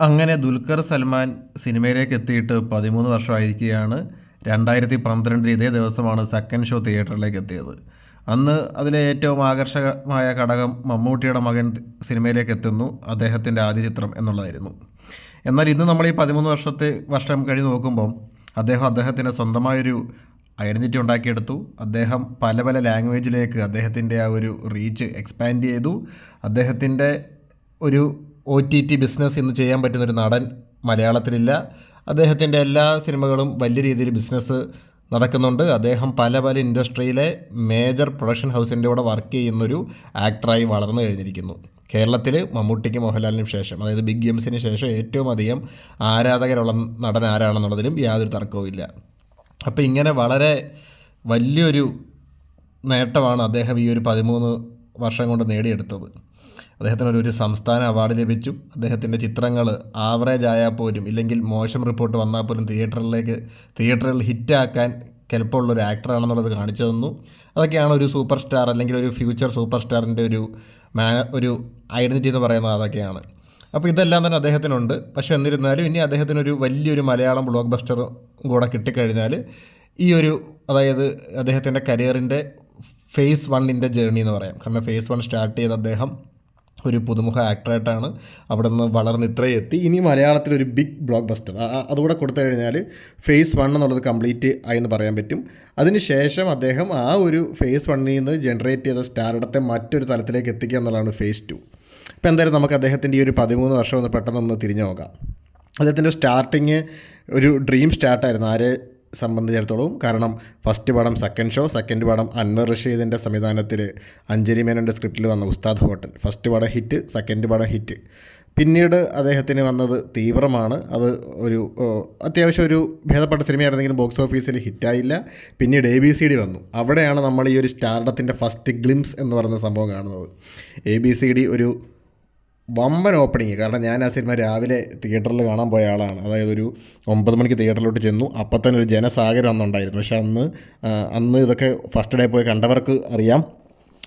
അങ്ങനെ ദുൽഖർ സൽമാൻ സിനിമയിലേക്ക് എത്തിയിട്ട് പതിമൂന്ന് വർഷമായിരിക്കുകയാണ്. രണ്ടായിരത്തി പന്ത്രണ്ടിൽ ഇതേ ദിവസമാണ് സെക്കൻഡ് ഷോ തിയേറ്ററിലേക്ക് എത്തിയത്. അന്ന് അതിലെ ഏറ്റവും ആകർഷകമായ ഘടകം മമ്മൂട്ടിയുടെ മകൻ സിനിമയിലേക്ക് എത്തുന്നു അദ്ദേഹത്തിന്റെ ആദ്യ ചിത്രം എന്നുള്ളതായിരുന്നു. എന്നാൽ ഇന്ന് നമ്മൾ ഈ പതിമൂന്ന് വർഷത്തെ വർഷം കഴിഞ്ഞ് നോക്കുമ്പം അദ്ദേഹം അദ്ദേഹത്തിന്റെ സ്വന്തമായൊരു ഐഡന്റിറ്റി ഉണ്ടാക്കിയെടുത്തു. അദ്ദേഹം പല പല ലാംഗ്വേജിലേക്ക് അദ്ദേഹത്തിന്റെ ആ ഒരു റീച്ച് എക്സ്പാൻഡ് ചെയ്തു. അദ്ദേഹത്തിന്റെ ഒരു ഒ ടി ടി ബിസിനസ് ഇന്ന് ചെയ്യാൻ പറ്റുന്നൊരു നടൻ മലയാളത്തിലില്ല. അദ്ദേഹത്തിന്റെ എല്ലാ സിനിമകളും വലിയ രീതിയിൽ ബിസിനസ് നടക്കുന്നുണ്ട്. അദ്ദേഹം പല പല ഇൻഡസ്ട്രിയിലെ മേജർ പ്രൊഡക്ഷൻ ഹൗസിന്റെ കൂടെ വർക്ക് ചെയ്യുന്നൊരു ആക്ടറായി വളർന്നു കഴിഞ്ഞിരിക്കുന്നു. കേരളത്തിൽ മമ്മൂട്ടിക്ക് മോഹൻലാലിനും ശേഷം അതായത് ബിഗ് ഗെയിംസിന് ശേഷം ഏറ്റവും അധികം ആരാധകരുള്ള നടൻ ആരാണെന്നുള്ളതിലും യാതൊരു തർക്കവുമില്ല അപ്പോൾ ഇങ്ങനെ വളരെ വലിയൊരു നേട്ടമാണ് അദ്ദേഹം ഈ ഒരു പതിമൂന്ന് വർഷം കൊണ്ട് നേടിയെടുത്തത്. അദ്ദേഹത്തിന് ഒരു സംസ്ഥാന അവാർഡ് ലഭിച്ചു. അദ്ദേഹത്തിന്റെ ചിത്രങ്ങൾ ആവറേജ് ആയാൽ പോലും ഇല്ലെങ്കിൽ മോശം റിപ്പോർട്ട് വന്നാൽ പോലും തിയേറ്ററിലേക്ക് തിയേറ്ററിൽ ഹിറ്റാക്കാൻ കെൽപ്പമുള്ള ഒരു ആക്ടറാണെന്നുള്ളത് കാണിച്ചു തന്നു. അതൊക്കെയാണ് ഒരു സൂപ്പർ സ്റ്റാർ അല്ലെങ്കിൽ ഒരു ഫ്യൂച്ചർ സൂപ്പർ സ്റ്റാറിന്റെ ഒരു മാ ഒരു ഐഡന്റിറ്റി എന്ന് പറയുന്നത് അതൊക്കെയാണ്. അപ്പോൾ ഇതെല്ലാം തന്നെ അദ്ദേഹത്തിനുണ്ട്. പക്ഷേ എന്നിരുന്നാലും ഇനി അദ്ദേഹത്തിനൊരു വലിയൊരു മലയാളം ബ്ലോക്ക് ബസ്റ്റർ കൂടെ കിട്ടിക്കഴിഞ്ഞാൽ ഈ ഒരു അതായത് അദ്ദേഹത്തിന്റെ കരിയറിന്റെ ഫേസ് വണ്ണിന്റെ ജേർണി എന്ന് പറയാം. കാരണം ഫേസ് വൺ സ്റ്റാർട്ട് ചെയ്ത അദ്ദേഹം ഒരു പുതുമുഖ ആക്ടറായിട്ടാണ് അവിടെ നിന്ന് വളർന്ന് ഇത്രയും എത്തി. ഇനി മലയാളത്തിൽ ഒരു ബിഗ് ബ്ലോക്ക് ബസ്റ്റർ അതുകൂടെ കൊടുത്തു കഴിഞ്ഞാൽ ഫേസ് വൺ എന്നുള്ളത് കംപ്ലീറ്റ് ആയി എന്ന് പറയാൻ പറ്റും. അതിനുശേഷം അദ്ദേഹം ആ ഒരു ഫേസ് വണ്ണിൽ നിന്ന് ജനറേറ്റ് ചെയ്ത സ്റ്റാർഡത്തെ മറ്റൊരു തലത്തിലേക്ക് എത്തിക്കുക എന്നുള്ളതാണ് ഫേസ് ടു ഇപ്പോൾ എന്തായാലും നമുക്ക് അദ്ദേഹത്തിന്റെ ഈ ഒരു പതിമൂന്ന് വർഷം ഒന്ന് പെട്ടെന്നൊന്ന് തിരിഞ്ഞു നോക്കാം. അദ്ദേഹത്തിന്റെ സ്റ്റാർട്ടിങ് ഒരു ഡ്രീം സ്റ്റാർട്ടായിരുന്നു ആരെ? സംബന്ധിച്ചിടത്തോളം കാരണം ഫസ്റ്റ് പടം സെക്കൻഡ് ഷോ സെക്കൻഡ് പടം അൻവർ റഷീദിന്റെ സംവിധാനത്തിൽ അഞ്ജലി മേനോന്റെ സ്ക്രിപ്റ്റിൽ വന്ന ഉസ്താദ് ഹോട്ടൽ. ഫസ്റ്റ് പടം ഹിറ്റ് സെക്കൻഡ് പടം ഹിറ്റ് പിന്നീട് അദ്ദേഹത്തിന് വന്നത് തീവ്രമാണ്. അത് ഒരു അത്യാവശ്യം ഒരു ഭേദപ്പെട്ട സിനിമയായിരുന്നെങ്കിലും ബോക്സ് ഓഫീസിൽ ഹിറ്റായില്ല പിന്നീട് എ ബി സി ഡി വന്നു. അവിടെയാണ് നമ്മൾ ഈ ഒരു സ്റ്റാർഡത്തിന്റെ ഫസ്റ്റ് ഗ്ലിംസ് എന്ന് പറയുന്ന സംഭവം കാണുന്നത്. എ ബി സി ഡി ഒരു വമ്പൻ ഓപ്പണിങ് കാരണം ഞാൻ ആ സിനിമ രാവിലെ തിയേറ്ററിൽ കാണാൻ പോയ ആളാണ്. അതായത് ഒരു ഒമ്പത് മണിക്ക് തിയേറ്ററിലോട്ട് ചെന്നു. അപ്പം തന്നെ ഒരു ജനസാഗരം അന്നുണ്ടായിരുന്നു. പക്ഷേ അന്ന് അന്ന് ഇതൊക്കെ ഫസ്റ്റ് ഡേ പോയി കണ്ടവർക്ക് അറിയാം.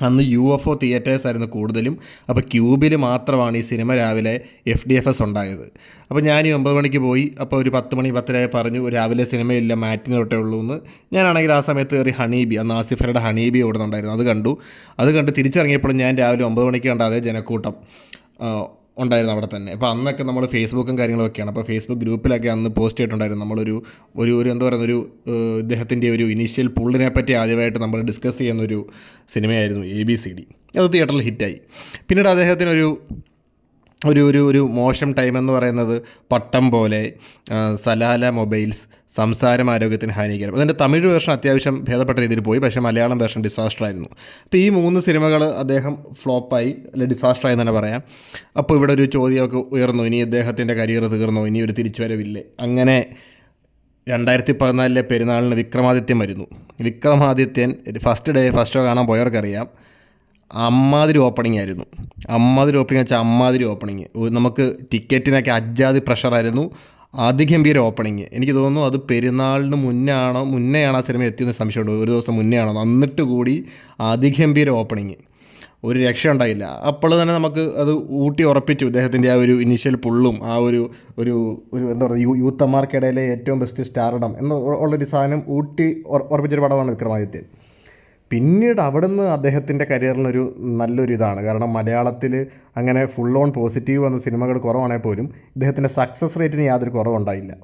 അന്ന് യു എഫ് ഒ തിയേറ്റേഴ്സ് ആയിരുന്നു കൂടുതലും. അപ്പോൾ ക്യൂബിൽ മാത്രമാണ് ഈ സിനിമ രാവിലെ എഫ് ഡി എഫ് എസ് ഉണ്ടായത്. അപ്പോൾ ഞാൻ ഈ ഒമ്പത് മണിക്ക് പോയി. അപ്പോൾ ഒരു പത്ത് മണി പത്തരയായി പറഞ്ഞു രാവിലെ സിനിമയില്ല മാറ്റിന് തൊട്ടേ ഉള്ളൂ എന്ന്. ഞാനാണെങ്കിൽ ആ സമയത്ത് കയറി ഹണീബി അന്ന് ആസിഫറുടെ ഹണീബി ഓടുന്നുണ്ടായിരുന്നു അത് കണ്ടു. അത് കണ്ട് തിരിച്ചിറങ്ങിയപ്പോഴും ഞാൻ രാവിലെ ഒമ്പത് മണിക്ക് കണ്ട അതേ ജനക്കൂട്ടം. ഉണ്ടായിരുന്നു അവിടെ തന്നെ. അപ്പോൾ അന്നൊക്കെ നമ്മൾ ഫേസ്ബുക്കും കാര്യങ്ങളൊക്കെയാണ്. അപ്പോൾ ഫേസ്ബുക്ക് ഗ്രൂപ്പിലൊക്കെ അന്ന് പോസ്റ്റ് ചെയ്തിട്ടുണ്ടായിരുന്നു. നമ്മളൊരു ഒരു ഒരു എന്താ പറയുന്ന ഒരു ഇദ്ദേഹത്തിന്റെ ഒരു ഇനീഷ്യൽ പുള്ളിനെ പറ്റി ആദ്യമായിട്ട് നമ്മൾ ഡിസ്കസ് ചെയ്യുന്ന ഒരു സിനിമയായിരുന്നു എ ബി സി ഡി അത് തിയേറ്ററിൽ ഹിറ്റായി പിന്നീട് അദ്ദേഹത്തിനൊരു ഒരു ഒരു ഒരു മോശം ടൈം എന്ന് പറയുന്നത് പട്ടം പോലെ സലാല മൊബൈൽസ് സംസാരം ആരോഗ്യത്തിന് ഹാനികരം. അതിന്റെ തമിഴ് വേർഷൻ അത്യാവശ്യം ഭേദപ്പെട്ട രീതിയിൽ പോയി പക്ഷേ മലയാളം വേർഷൻ ഡിസാസ്റ്റർ ആയിരുന്നു. അപ്പോൾ ഈ മൂന്ന് സിനിമകൾ അദ്ദേഹം ഫ്ലോപ്പായി അല്ലെ ഡിസാസ്റ്റർ ആയി തന്നെ പറയാം. അപ്പോൾ ഇവിടെ ഒരു ചോദ്യമൊക്കെ ഉയർന്നു. ഇനി അദ്ദേഹത്തിന്റെ കരിയർ തീർന്നോ? ഇനി ഒരു തിരിച്ചുവരവില്ലേ? അങ്ങനെ രണ്ടായിരത്തി പതിനാലിലെ പെരുന്നാളിന് വിക്രമാദിത്യൻ വരുന്നു. Vikramadithyan first day first show കാണാൻ പോയവർക്കറിയാം. അമ്മാതിരി ഓപ്പണിംഗ് ആയിരുന്നു. അമ്മാതിരി ഓപ്പണിംഗ് വെച്ചാൽ അമ്മാതിരി ഓപ്പണിംഗ് നമുക്ക് ടിക്കറ്റിനൊക്കെ അജ്ജാതി പ്രഷറായിരുന്നു അതിഗംഭീര ഓപ്പണിങ് എനിക്ക് തോന്നുന്നു അത് പെരുന്നാളിന് മുന്നേ ആണോ മുന്നേ ആണോ ആ സിനിമ എത്തിയെന്ന് സംശയമുണ്ട്. ഒരു ദിവസം മുന്നേ ആണോ എന്നിട്ട് കൂടി അതിഗംഭീര ഓപ്പണിങ് ഒരു രക്ഷ ഉണ്ടായില്ല. അപ്പോൾ തന്നെ നമുക്ക് അത് ഊട്ടി ഉറപ്പിച്ചു ഇദ്ദേഹത്തിന്റെ ആ ഒരു ഇനീഷ്യൽ പുള്ളും ആ ഒരു ഒരു ഒരു എന്താ പറയുക യൂ യൂത്തന്മാർക്കിടയിലെ ഏറ്റവും ബെസ്റ്റ് സ്റ്റാർഡം എന്ന് ഉള്ളൊരു സാധനം ഊട്ടി ഉറപ്പിച്ചൊരു പടമാണ് വിക്രമാദിത്യൻ. പിന്നീട് അവിടെ നിന്ന് അദ്ദേഹത്തിന്റെ കരിയറിനൊരു നല്ലൊരു ഇതാണ് കാരണം മലയാളത്തിൽ അങ്ങനെ ഫുൾ ഓൺ പോസിറ്റീവ് വന്ന സിനിമകൾ കുറവാണെങ്കിൽ പോലും ഇദ്ദേഹത്തിന്റെ സക്സസ് റേറ്റിന് യാതൊരു കുറവുണ്ടായില്ല.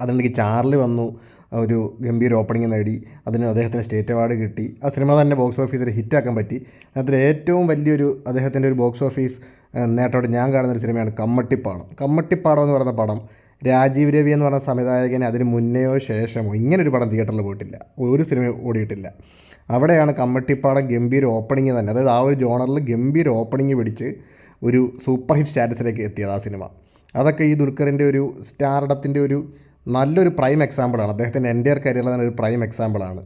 അതുണ്ടെങ്കിൽ ചാർലി വന്നു ഒരു ഗംഭീര ഓപ്പണിംഗ് നേടി അതിന് അദ്ദേഹത്തിന് സ്റ്റേറ്റ് അവാർഡ് കിട്ടി. ആ സിനിമ തന്നെ ബോക്സ് ഓഫീസിൽ ഹിറ്റാക്കാൻ പറ്റി. അതിൽ ഏറ്റവും വലിയൊരു അദ്ദേഹത്തിന്റെ ഒരു ബോക്സ് ഓഫീസ് നേട്ടോടെ ഞാൻ കാണുന്നൊരു സിനിമയാണ് കമ്മട്ടിപ്പാടം. കമ്മട്ടിപ്പാടം എന്ന് പറയുന്ന പടം രാജീവ് രവി എന്ന് പറഞ്ഞ സംവിധായകന് അതിന് മുന്നെയോ ശേഷമോ ഇങ്ങനൊരു പടം തിയേറ്ററിൽ പോയിട്ടില്ല. ഒരു സിനിമ ഓടിയിട്ടില്ല. അവിടെയാണ് കമ്മട്ടിപ്പാടം ഗംഭീര ഓപ്പണിങ് തന്നെ. അതായത് ആ ഒരു ജോണറിൽ ഗംഭീര ഓപ്പണിങ് പിടിച്ച് ഒരു സൂപ്പർ ഹിറ്റ് സ്റ്റാറ്റസിലേക്ക് എത്തിയത് ആ സിനിമ അതൊക്കെ ഈ ദുൽഖറിന്റെ ഒരു സ്റ്റാർഡത്തിന്റെ ഒരു നല്ലൊരു പ്രൈം എക്സാമ്പിളാണ് അദ്ദേഹത്തിന്റെ എന്റെ കരിയറിൽ തന്നെ ഒരു പ്രൈം എക്സാമ്പിളാണ്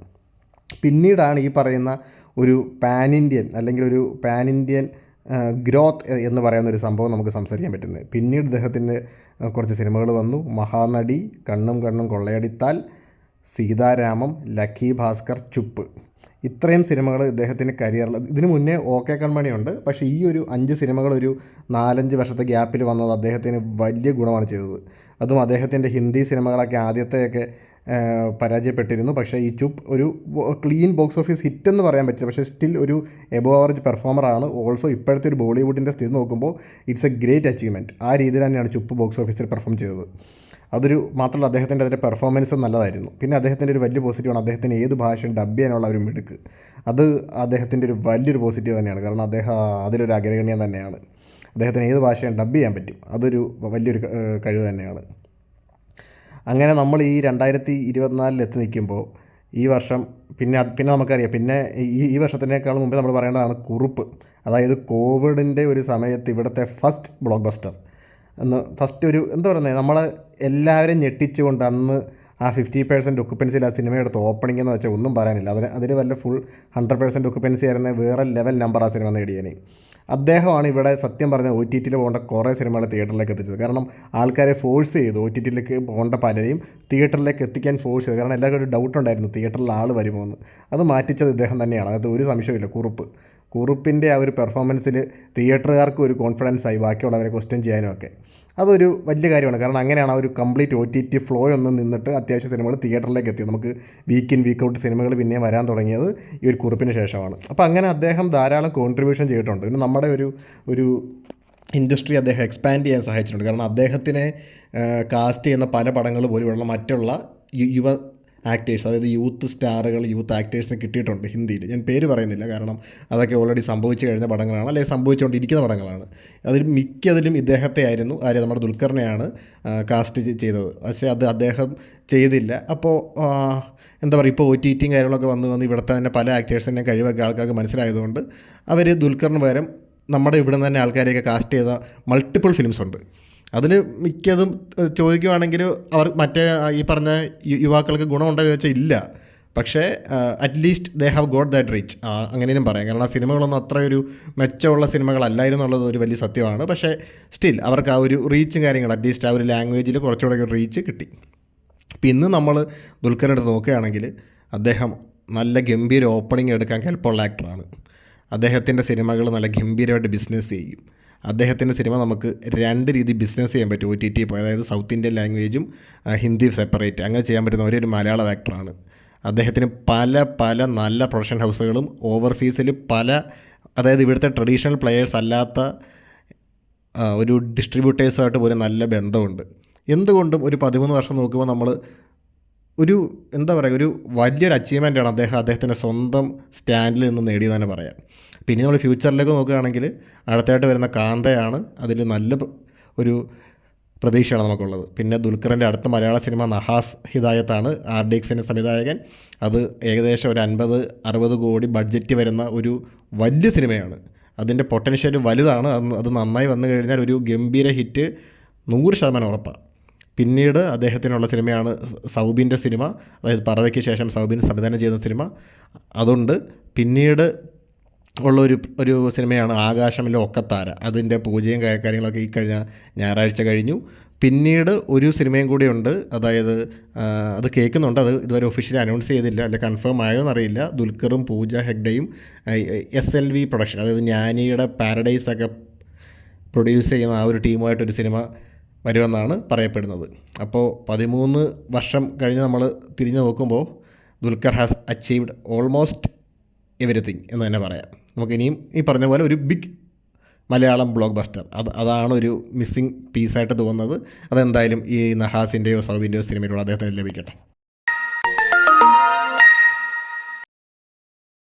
പിന്നീടാണ് ഈ പറയുന്ന ഒരു പാൻ ഇന്ത്യൻ അല്ലെങ്കിൽ ഒരു പാൻ ഇന്ത്യൻ ഗ്രോത്ത് എന്ന് പറയുന്ന ഒരു സംഭവം നമുക്ക് സംസാരിക്കാൻ പറ്റുന്നത്. പിന്നീട് അദ്ദേഹത്തിന്റെ കുറച്ച് സിനിമകൾ വന്നു. മഹാനടി കണ്ണും കണ്ണും കൊള്ളയടിത്താൽ സീതാരാമം ലക്കി ഭാസ്കർ ചുപ്പ്. ഇത്രയും സിനിമകൾ ഇദ്ദേഹത്തിന്റെ കരിയറിൽ ഇതിനു മുന്നേ ഓക്കെ കൺമണിയുണ്ട്. പക്ഷേ ഈ ഒരു അഞ്ച് സിനിമകൾ ഒരു നാലഞ്ച് വർഷത്തെ ഗ്യാപ്പിൽ വന്നത് അദ്ദേഹത്തിന് വലിയ ഗുണമാണ് ചെയ്തത്. അതും അദ്ദേഹത്തിന്റെ ഹിന്ദി സിനിമകളൊക്കെ ആദ്യത്തെയൊക്കെ പരാജയപ്പെട്ടിരുന്നു. പക്ഷേ ഈ ചുപ്പ് ഒരു ക്ലീൻ ബോക്സ് ഓഫീസ് ഹിറ്റ് എന്ന് പറയാൻ പറ്റില്ല. പക്ഷേ സ്റ്റിൽ ഒരു എബോ ആവറേജ് പെർഫോമറാണ് ഓൾസോ ഇപ്പോഴത്തെ ഒരു ബോളിവുഡിന്റെ സ്ഥിതി നോക്കുമ്പോൾ ഇറ്റ്സ് എ ഗ്രേറ്റ് അച്ചീവ്മെന്റ് ആ രീതിയിൽ തന്നെയാണ് ചുപ്പ് ബോക്സ് ഓഫീസിൽ പെർഫോം ചെയ്തത്. അതൊരു മാത്രമല്ല അദ്ദേഹത്തിന്റെ അതിന്റെ പെർഫോമൻസ് നല്ലതായിരുന്നു. പിന്നെ അദ്ദേഹത്തിന്റെ ഒരു വലിയ പോസിറ്റീവാണ് അദ്ദേഹത്തിന് ഏത് ഭാഷയും ഡബ് ചെയ്യാനുള്ള ഒരു മിടുക്ക്. അത് അദ്ദേഹത്തിന്റെ ഒരു വലിയൊരു പോസിറ്റീവ് തന്നെയാണ്. കാരണം അദ്ദേഹം അതിലൊരു അഗ്രഗണ്യം തന്നെയാണ്. അദ്ദേഹത്തിന് ഏത് ഭാഷയും ഡബ് ചെയ്യാൻ പറ്റും. അതൊരു വലിയൊരു കഴിവ് തന്നെയാണ്. അങ്ങനെ നമ്മൾ ഈ രണ്ടായിരത്തി ഇരുപത്തിനാലിൽ എത്തി നിൽക്കുമ്പോൾ ഈ വർഷം പിന്നെ പിന്നെ നമുക്കറിയാം. പിന്നെ ഈ ഈ വർഷത്തിനേക്കാൾ മുമ്പ് നമ്മൾ പറയേണ്ടതാണ് കുറുപ്പ്. അതായത് കോവിഡിന്റെ ഒരു സമയത്ത് ഇവിടുത്തെ ഫസ്റ്റ് ബ്ലോക്ക് ബസ്റ്റർ എന്ന് ഫസ്റ്റ് ഒരു എന്താ പറയുന്നത് നമ്മളെ എല്ലാവരെയും ഞെട്ടിച്ചുകൊണ്ട് അന്ന് ആ ഫിഫ്റ്റി പെർസെന്റ് ഒക്കുപ്പൻസിയിൽ ആ സിനിമ എടുത്ത് ഓപ്പണിംഗ് എന്ന് വെച്ചാൽ ഒന്നും പറയാനില്ല. അതിന് അതിൽ വല്ല ഫുൾ ഹൺഡ്രഡ് പെർസെന്റ് ഒക്കുപ്പൻസി ആയിരുന്ന വേറെ ലെവൽ നമ്പർ ആ സിനിമ നേടിയേനെ അദ്ദേഹമാണ് ഇവിടെ സത്യം പറഞ്ഞ ഒ ടി ടിയിൽ പോകേണ്ട കുറേ സിനിമകൾ തിയേറ്ററിലേക്ക് എത്തിച്ചത്. കാരണം ആൾക്കാരെ ഫോഴ്സ് ചെയ്തു ഒ ടി ടിയിലേക്ക് പോകേണ്ട പലരെയും തിയേറ്ററിലേക്ക് എത്തിക്കാൻ ഫോഴ്സ് ചെയ്തു. കാരണം എല്ലാവർക്കും ഒരു ഡൗട്ട് ഉണ്ടായിരുന്നു തിയേറ്ററിൽ ആൾ വരുമോ എന്ന് അത് മാറ്റിച്ചത് ഇദ്ദേഹം തന്നെയാണ്. അത് ഒരു സംശയമില്ല കുറുപ്പ്. കുറുപ്പിന്റെ ആ ഒരു പെർഫോമൻസിൽ തിയേറ്ററുകാർക്ക് ഒരു കോൺഫിഡൻസ് ആയി ബാക്കിയുള്ളവരെ ക്വസ്റ്റ്യൻ ചെയ്യാനും ഒക്കെ അതൊരു വലിയ കാര്യമാണ്. കാരണം അങ്ങനെയാണ് ആ ഒരു complete O T T flow ഒന്ന് നിന്നിട്ട് അത്യാവശ്യം സിനിമകൾ തിയേറ്ററിലേക്ക് എത്തി നമുക്ക് വീക്ക് ഇൻ വീക്ക് ഔട്ട് സിനിമകൾ പിന്നെ വരാൻ തുടങ്ങിയത് ഈ ഒരു കുറിപ്പിന് ശേഷമാണ്. അപ്പോൾ അങ്ങനെ അദ്ദേഹം ധാരാളം കോൺട്രിബ്യൂഷൻ ചെയ്തിട്ടുണ്ട്. പിന്നെ നമ്മുടെ ഒരു ഒരു ഇൻഡസ്ട്രി അദ്ദേഹം എക്സ്പാൻഡ് ചെയ്യാൻ സഹായിച്ചിട്ടുണ്ട്. കാരണം അദ്ദേഹത്തിനെ കാസ്റ്റ് ചെയ്യുന്ന പല പടങ്ങൾ പോലെയുള്ള മറ്റുള്ള യുവ ആക്ടേഴ്സ് അതായത് യൂത്ത് സ്റ്റാറുകൾ യൂത്ത് ആക്ടേഴ്സിനെ കിട്ടിയിട്ടുണ്ട് ഹിന്ദിയിൽ. ഞാൻ പേര് പറയുന്നില്ല കാരണം അതൊക്കെ ഓൾറെഡി സംഭവിച്ചു കഴിഞ്ഞ പടങ്ങളാണ് അല്ലെങ്കിൽ സംഭവിച്ചുകൊണ്ടിരിക്കുന്ന പടങ്ങളാണ്. അതിൽ മിക്കതിലും ഇദ്ദേഹത്തെ ആയിരുന്നു ആര് നമ്മുടെ ദുൽഖറിനെയാണ് കാസ്റ്റ് ചെയ്തത്. പക്ഷേ അത് അദ്ദേഹം ചെയ്തില്ല. അപ്പോൾ എന്താ പറയുക ഇപ്പോൾ ഒ ടി ടിയും കാര്യങ്ങളൊക്കെ വന്ന് വന്ന് ഇവിടുത്തെ തന്നെ പല ആക്ടേഴ്സിനെ കഴിവൊക്കെ ആൾക്കാർക്ക് മനസ്സിലായതുകൊണ്ട് അവർ ദുൽഖറിന് പകരം നമ്മുടെ ഇവിടെ നിന്ന് തന്നെ ആൾക്കാരെയൊക്കെ കാസ്റ്റ് ചെയ്ത മൾട്ടിപ്പിൾ ഫിലിംസ് ഉണ്ട്. അതിൽ മിക്കതും ചോദിക്കുവാണെങ്കിൽ അവർ മറ്റേ ഈ പറഞ്ഞ യുവാക്കൾക്ക് ഗുണമുണ്ടോ എന്ന് വെച്ചാൽ ഇല്ല. പക്ഷേ at least they have got that reach അങ്ങനെയും പറയാം. കാരണം ആ സിനിമകളൊന്നും അത്ര ഒരു മെച്ചമുള്ള സിനിമകളല്ലായിരുന്നു എന്നുള്ളത് ഒരു വലിയ സത്യമാണ്. പക്ഷേ സ്റ്റിൽ അവർക്ക് ആ ഒരു റീച്ചും കാര്യങ്ങൾ അറ്റ്ലീസ്റ്റ് ആ ഒരു ലാംഗ്വേജിൽ കുറച്ചുകൂടെ റീച്ച് കിട്ടി. ഇപ്പം ഇന്ന് നമ്മൾ ദുൽഖറിന്റെ നോക്കുകയാണെങ്കിൽ അദ്ദേഹം നല്ല ഗംഭീര ഓപ്പണിംഗ് എടുക്കാൻ ഹെൽപ്പുള്ള ആക്ടറാണ് അദ്ദേഹത്തിന്റെ സിനിമകൾ നല്ല ഗംഭീരമായിട്ട് ബിസിനസ് ചെയ്യും. അദ്ദേഹത്തിന്റെ സിനിമ നമുക്ക് രണ്ട് രീതി ബിസിനസ് ചെയ്യാൻ പറ്റും. ഒ ടി ടി പോയി. അതായത് സൗത്ത് ഇന്ത്യൻ ലാംഗ്വേജും ഹിന്ദി സെപ്പറേറ്റ് അങ്ങനെ ചെയ്യാൻ പറ്റുന്ന ഒരേ ഒരു മലയാളം ആക്ടറാണ് അദ്ദേഹത്തിന് പല പല നല്ല പ്രൊഡക്ഷൻ ഹൗസുകളും ഓവർസീസിൽ പല അതായത് ഇവിടുത്തെ ട്രഡീഷണൽ പ്ലെയേഴ്സ് അല്ലാത്ത ഒരു ഡിസ്ട്രിബ്യൂട്ടേഴ്സുമായിട്ട് പോലും നല്ല ബന്ധമുണ്ട്. എന്തുകൊണ്ടും ഒരു പതിമൂന്ന് വർഷം നോക്കുമ്പോൾ നമ്മൾ ഒരു എന്താ പറയുക ഒരു വലിയൊരു അച്ചീവ്മെന്റാണ് അദ്ദേഹം അദ്ദേഹത്തിന്റെ സ്വന്തം സ്റ്റാൻഡിൽ നിന്ന് നേടിയെന്ന് തന്നെ പറയാം. പിന്നെ നമ്മൾ ഫ്യൂച്ചറിലേക്ക് നോക്കുകയാണെങ്കിൽ അടുത്തായിട്ട് വരുന്ന കാന്തയാണ് അതിൽ നല്ല ഒരു പ്രതീക്ഷയാണ് നമുക്കുള്ളത്. പിന്നെ ദുൽഖറിന്റെ അടുത്ത മലയാള സിനിമ നഹാസ് ഹിദായത്താണ്. ആർ ഡി എക്സിന്റെ സംവിധായകൻ. അത് ഏകദേശം ഒരു അൻപത് അറുപത് കോടി ബഡ്ജറ്റ് വരുന്ന ഒരു വലിയ സിനിമയാണ്. അതിന്റെ പൊട്ടൻഷ്യൽ വലുതാണ്. അത് നന്നായി വന്നു കഴിഞ്ഞാൽ ഒരു ഗംഭീര ഹിറ്റ് നൂറ് ശതമാനം ഉറപ്പാണ്. പിന്നീട് അദ്ദേഹത്തിനുള്ള സിനിമയാണ് സൗബിന്റെ സിനിമ. അതായത് പറവയ്ക്ക് ശേഷം സൗബിൻ സംവിധാനം ചെയ്യുന്ന സിനിമ. അതുകൊണ്ട് പിന്നീട് ഉള്ള ഒരു ഒരു സിനിമയാണ് ആകാശമിലെ ഒക്കത്താര. അതിന്റെ പൂജയും കാര്യങ്ങളൊക്കെ ഈ കഴിഞ്ഞ ഞായറാഴ്ച കഴിഞ്ഞു. പിന്നീട് ഒരു സിനിമയും കൂടി ഉണ്ട്. അതായത് അത് കേൾക്കുന്നുണ്ട്. അത് ഇതുവരെ ഒഫീഷ്യലി അനൗൺസ് ചെയ്തില്ല. അല്ലെ കൺഫേം ആയോ എന്നറിയില്ല. ദുൽഖറും പൂജ ഹെഗ്ഡയും എസ് എൽ വി പ്രൊഡക്ഷൻ അതായത് ജ്ഞാനിയുടെ പാരഡൈസ് ഒക്കെ പ്രൊഡ്യൂസ് ചെയ്യുന്ന ആ ഒരു ടീമുമായിട്ടൊരു സിനിമ വരുമെന്നാണ് പറയപ്പെടുന്നത്. അപ്പോൾ പതിമൂന്ന് വർഷം കഴിഞ്ഞ് നമ്മൾ തിരിഞ്ഞു നോക്കുമ്പോൾ Dulquer has achieved almost everything എന്ന് തന്നെ പറയാം. നമുക്ക് ഇനിയും ഈ പറഞ്ഞ പോലെ ഒരു ബിഗ് മലയാളം ബ്ലോക്ക് ബസ്റ്റർ അത് അതാണ് ഒരു മിസ്സിങ് പീസായിട്ട് തോന്നുന്നത്. അതെന്തായാലും ഈ നഹാസിന്റെയോ സൗബിന്റെയോ സിനിമയിലൂടെ അദ്ദേഹത്തിന് ലഭിക്കട്ടെ.